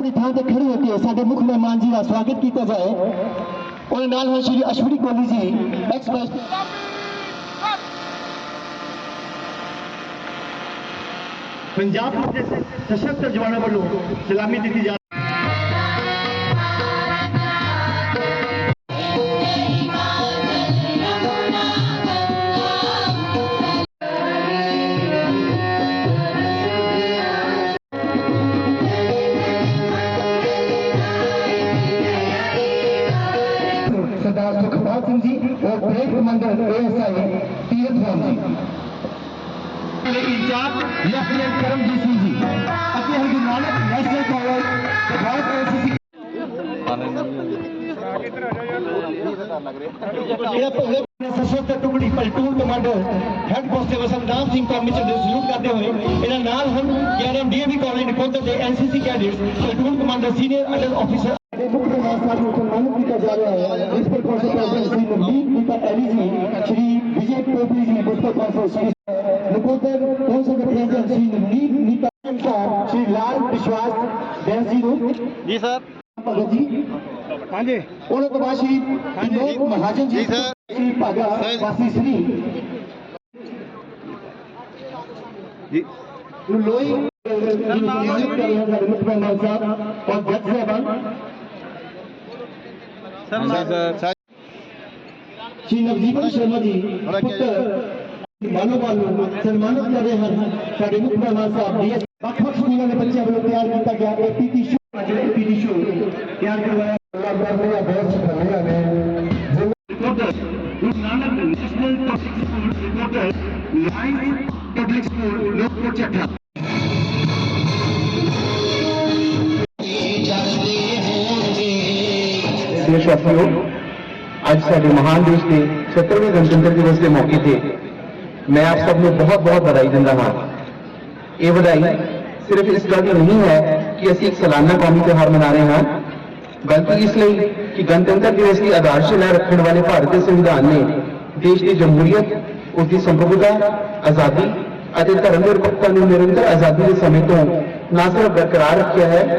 اپنی تھان سے کھڑی ہوتی ہے سارے مکھ مہمان جی کا سواگت کیتا جائے اور نال ہے شری اشونی کوہلی جوانوں کو سلامی دیتی جا وہ بیٹھ مندر بیسا ہے تیرت خان جی سشوتر ٹکڑی پلٹون کمانڈر ہیڈ کانسٹیبل سنتان سنگھ پرمیشن سے سلوک کرتے ہوئے یہاں نال ہم گیارہ ڈی ای بی کالج نکوتر کے N C C cadets platoon commander senior under officer مکتے میں ساتھ مسلمان کی کا جارہ ہے اس پر کونسی پیزن سی نمید کی کا ایلی جی شریف بیجے پوپی جی بستہ کونسی سی نکوتر کونسی پیزن سی نمید کی کا ایلی جی شریف لال بشواس بیان سی جی رو جی سر جی ہاں جی اولو تبا شریف بیجے مہاجن جی, جی سر شریف پاگا باسی سری جی لوئی مطمئن صاحب اور جج صاحب श्री नवजीवन शर्मा जी मानो वालों सम्मानित कर रहे हैं साढ़े मुख्य मेहमान साहब डी एस लाखों स्कूलों में बच्चे हम लोग तैयार किया गया एक पीटी शो एक पीटी शो तैयार करवाया बहुत बढ़िया है national public school reporter line public school Lokpur Chattha منا رہے ہاں گلتی اس لیے کہ گنتنر دوس کی آدھار سے لے رکھنے والے بھارتی سوھان نے دیش کی جمہوریت اس کی سمبھوتا آزادی رپکتا نرتر آزادی کے سمے تو نہ صرف برقرار رکھا ہے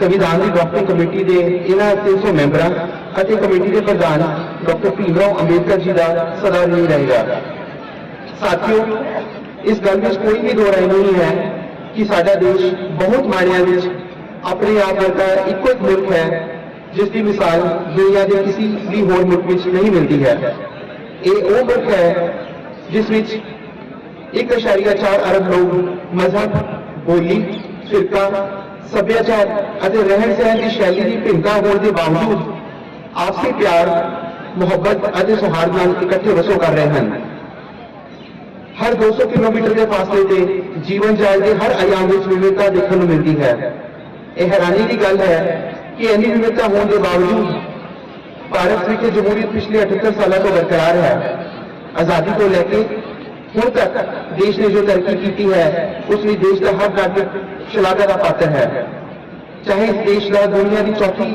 سویدھان راپنگ کمیٹی کے یہاں تین سو ممبر کمیٹی کے پردھان ڈاکٹر بھیم راؤ امبیڈکر جی کا سدا نہیں رہے گا ساتھیوں اس گل کوئی بھی دور انہوں کی سارا دیش بہت ماڑیا اپنے آپ کا ایک ملک ہے جس کی مثال دنیا کے کسی بھی ہوک ملتی ہے یہ وہ ملک ہے جس میں ایک اشاع کا چار ارب لوگ مذہب بولی سرکا شنہ ہر دو سو کلو میٹر کے فاصلے سے جیون جال کے ہر آیا ووتا دیکھنے کو ملتی ہے یہ حیرانی کی گل ہے کہ اینی ووتا ہونے کے باوجود بھارت کے جمہوریت پچھلے اٹھتر سالوں کو برقرار ہے آزادی کو لے کے ہوں تک دیش نے جو ترقی کی ہے اس لیے دیش کا ہر جگ شلاگا پات ہے چاہے دیش کا دنیا کی چوکی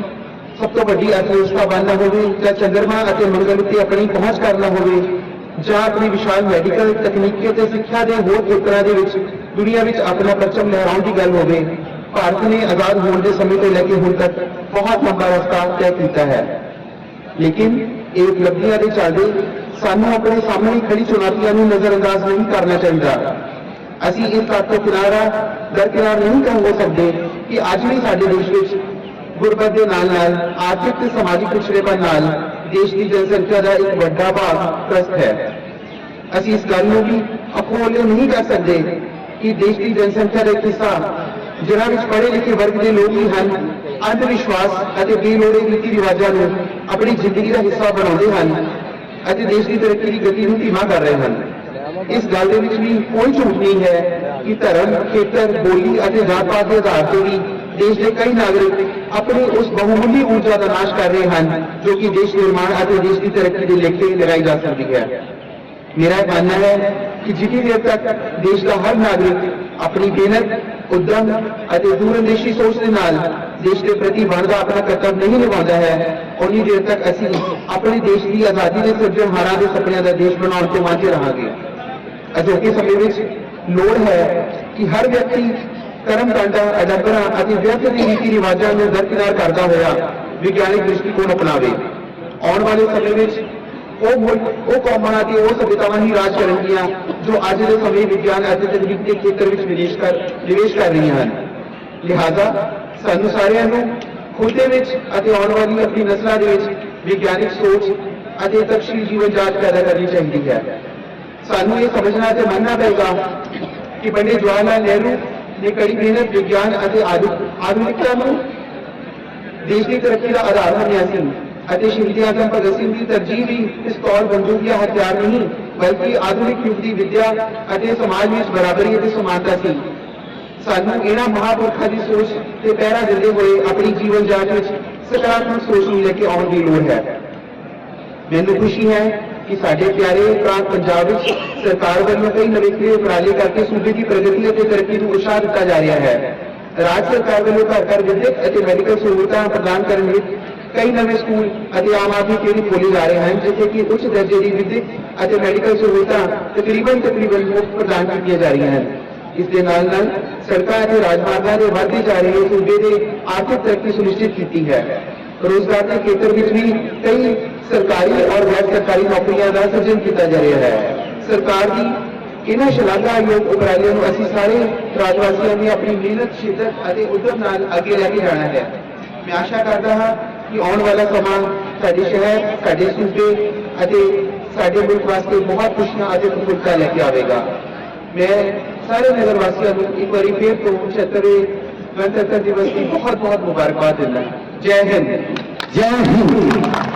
سب کو ویڈی ارتھوستا بننا ہو چندرما مرغن اپنی پہنچ کرنا ہوگی جا اپنی وشال میڈیکل تکنیکی سکھایا دور کور دنیا اپنا پرچم لہراؤ کی گل ہوت نے آزاد ہونے کے سمے کو لے کے ہوں تک بہت لمبا وسطار طے کیا ہے لیکن ਇਹ ਉਪਲਬਧੀਆਂ ਦੇ ਚੱਲਦੇ ਸਾਨੂੰ ਆਪਣੇ ਸਾਹਮਣੇ ਖੜੀ ਚੁਣੌਤੀਆਂ ਨੂੰ ਨਜ਼ਰਅੰਦਾਜ਼ ਨਹੀਂ ਕਰਨਾ ਚਾਹੀਦਾ ਅਸੀਂ ਇਸ ਤੱਤ ਤੋਂ ਕਿਨਾਰਾ ਦਰਕਿਨਾਰ ਨਹੀਂ ਹੋ ਸਕਦੇ ਕਿ ਅੱਜ ਵੀ ਸਾਡੇ ਦੇਸ਼ ਵਿੱਚ ਗੁਰਬਤ ਦੇ ਨਾਲ ਨਾਲ ਆਰਥਿਕ ਤੇ ਸਮਾਜਿਕ ਪਿਛੜੇਪਨ ਨਾਲ ਦੇਸ਼ ਦੀ ਜਨਸੰਖਿਆ ਦਾ ਇੱਕ ਵੱਡਾ ਭਾਗ त्रस्त ਹੈ ਅਸੀਂ ਇਸ ਗੱਲ ਨੂੰ ਵੀ ਅਖੋਲੇ ਨਹੀਂ ਕਰ ਸਕਦੇ ਕਿ ਦੇਸ਼ ਦੀ ਜਨਸੰਖਿਆ ਦੇ ਇੱਕ ਹਿੱਸਾ ਜਿਹੜਾ ਵਿੱਚ ਪੜ੍ਹੇ ਲਿਖੇ ਵਰਗ ਦੇ ਲੋਕ ਵੀ ਹਨ ਅੰਧ ਵਿਸ਼ਵਾਸ ਅਤੇ ਬੇਲੋੜੇ ਰੀਤੀ ਰਿਵਾਜਾਂ ਨੂੰ ਆਪਣੀ ਜ਼ਿੰਦਗੀ ਦਾ ਹਿੱਸਾ ਬਣਾਉਂਦੇ ਹਨ ਅਤੇ ਦੇਸ਼ ਦੀ ਤਰੱਕੀ ਦੀ ਗਤੀ ਨੂੰ ਧੀਮਾ ਕਰ ਰਹੇ ਹਨ ਇਸ ਗੱਲ ਦੇ ਵਿੱਚ ਵੀ ਕੋਈ ਝੂਠ ਨਹੀਂ ਹੈ ਕਿ ਧਰਮ ਖੇਤਰ ਬੋਲੀ ਅਤੇ ਜਾਤ ਪਾਤ ਦੇ ਆਧਾਰ ਤੇ ਵੀ ਦੇਸ਼ ਦੇ ਕਈ ਨਾਗਰਿਕ ਆਪਣੀ ਉਸ ਬਹੁਮੁੱਲੀ ਊਰਜਾ ਦਾ ਨਾਸ਼ ਕਰ ਰਹੇ ਹਨ ਜੋ ਕਿ ਦੇਸ਼ ਨਿਰਮਾਣ ਅਤੇ ਦੇਸ਼ ਦੀ ਤਰੱਕੀ ਦੇ ਲੇਖੇ ਲਗਾਈ ਜਾ ਸਕਦੀ ਹੈ ਮੇਰਾ ਮੰਨਣਾ ਹੈ ਕਿ ਜਿੰਨੀ ਦੇਰ ਤੱਕ ਦੇਸ਼ ਦਾ ਹਰ ਨਾਗਰਿਕ ਆਪਣੀ ਮਿਹਨਤ ਉਦਮ ਅਤੇ ਦੂਰਅੰਦੇਸ਼ੀ ਸੋਚ ਦੇ ਨਾਲ ਦੇਸ਼ ਦੇ ਪ੍ਰਤੀ ਬਣਦਾ ਆਪਣਾ ਕਰਤੱਵ ਨਹੀਂ ਨਿਭਾਉਂਦਾ ਹੈ ਉਨੀ ਦੇਰ ਤੱਕ ਅਸੀਂ ਆਪਣੇ ਦੇਸ਼ ਦੀ ਆਜ਼ਾਦੀ ਦੇ ਸਿਰਜਣਹਾਰਾਂ ਦੇ ਸੁਪਨਿਆਂ ਦਾ ਦੇਸ਼ ਬਣਾਉਣ ਤੋਂ ਵਾਂਝੇ ਰਹਾਂਗੇ ਅਜੋਕੇ ਸਮੇਂ ਵਿੱਚ ਲੋੜ ਹੈ ਕਿ ਹਰ ਵਿਅਕਤੀ ਕਰਮ ਕਾਂਡਾਂ ਅਡੰਬਰਾਂ ਅਤੇ ਵਿਅਕਤੀ ਦੀ ਰੀਤੀ ਰਿਵਾਜਾਂ ਨੂੰ ਦਰਕਿਨਾਰ ਕਰਦਾ ਹੋਇਆ ਵਿਗਿਆਨਕ ਦ੍ਰਿਸ਼ਟੀਕੋਣ ਅਪਣਾਵੇ ਆਉਣ ਵਾਲੇ ਸਮੇਂ ਵਿੱਚ وہ ملک وہ قوم سبھیتا ہی راج کر جو اجے وگیان تکنیک کے کھیتر نویش کر رہی ہیں لہٰذا سانو سارے خود کے آنے والی اپنی نسلوں کے سوچ اور تقسیل جیون جانچ پیدا کرنی چاہیے سانوں یہ سمجھنا مننا پڑے گا کہ پنڈت جواہر لال نہرو نے کئی محنت وگیان آدھا دیش کی ترقی کا آدھار مانے سے شوجی آتم پر سنگھ کی ترجیح بھی اس طور بندوق یا ہتھیار نہیں بلکہ ودیا آدھک یونیوراج برابری اور سانو مہا پورا سوچا دے ہوئے اپنی جیو جانا سوچ آن کی لوگ ہے میرے خوشی ہے کہ سارے پیارے پرانج سکار وجوہ ارالے کرتے سوبے کی پرگتی ترقی کو اتشاہ دیا ہے رج سکار وجہ گھر گھر ودی میڈیکل سہولتیں پردان کرنے ਕਈ ਨਵੇਂ ਸਕੂਲ ਅਤੇ ਆਮ ਆਦਮੀ ਕੇ ਵੀ ਖੋਲੇ ਜਾ ਰਹੇ ਹਨ ਜਿੱਥੇ ਕਿ ਉੱਚ ਦਰਜੇ ਦੀ ਵਿਦਿਅਕ ਅਤੇ ਮੈਡੀਕਲ ਸਹੂਲਤਾਂ ਤਕਰੀਬਨ ਤਕਰੀਬਨ ਮੁਫਤ ਪ੍ਰਦਾਨ ਕੀਤੀਆਂ ਜਾ ਰਹੀਆਂ ਹਨ ਇਸ ਦੇ ਨਾਲ ਨਾਲ ਸਰਕਾਰ ਅਤੇ ਰਾਜਮਾਰਗਾਂ ਦੇ ਵਾਧੇ ਜਾ ਰਹੇ ਸੂਬੇ ਦੇ ਆਰਥਿਕ ਤਰੱਕੀ ਸੁਨਿਸ਼ਚਿਤ ਕੀਤੀ ਹੈ ਰੋਜ਼ਗਾਰ ਦੇ ਖੇਤਰ ਵਿੱਚ ਵੀ ਕਈ ਸਰਕਾਰੀ ਔਰ ਗੈਰ ਸਰਕਾਰੀ ਨੌਕਰੀਆਂ ਦਾ ਸਿਰਜਣ ਕੀਤਾ ਜਾ ਰਿਹਾ ਹੈ ਸਰਕਾਰ ਦੀ ਇਹਨਾਂ ਸ਼ਲਾਘਾਯੋਗ ਉਪਰਾਲਿਆਂ ਨੂੰ ਅਸੀਂ ਸਾਰੇ ਰਾਜ ਵਾਸੀਆਂ ਨੇ ਆਪਣੀ ਮਿਹਨਤ ਸ਼ਿੱਦਤ ਅਤੇ ਉਦਮ ਨਾਲ ਅੱਗੇ ਲੈ ਕੇ ਜਾਣਾ ਹੈ ਮੈਂ ਆਸ਼ਾ ਕਰਦਾ ਹਾਂ آن والا شہر سارے سوبے اور سارے ملک واسطے بہت کچھ نہ ملکہ لے کے آئے گا میں سارے نگر واسیا ایک بار پھر تو گنتر دوس کی بہت بہت مبارکباد دیا جی ہند جی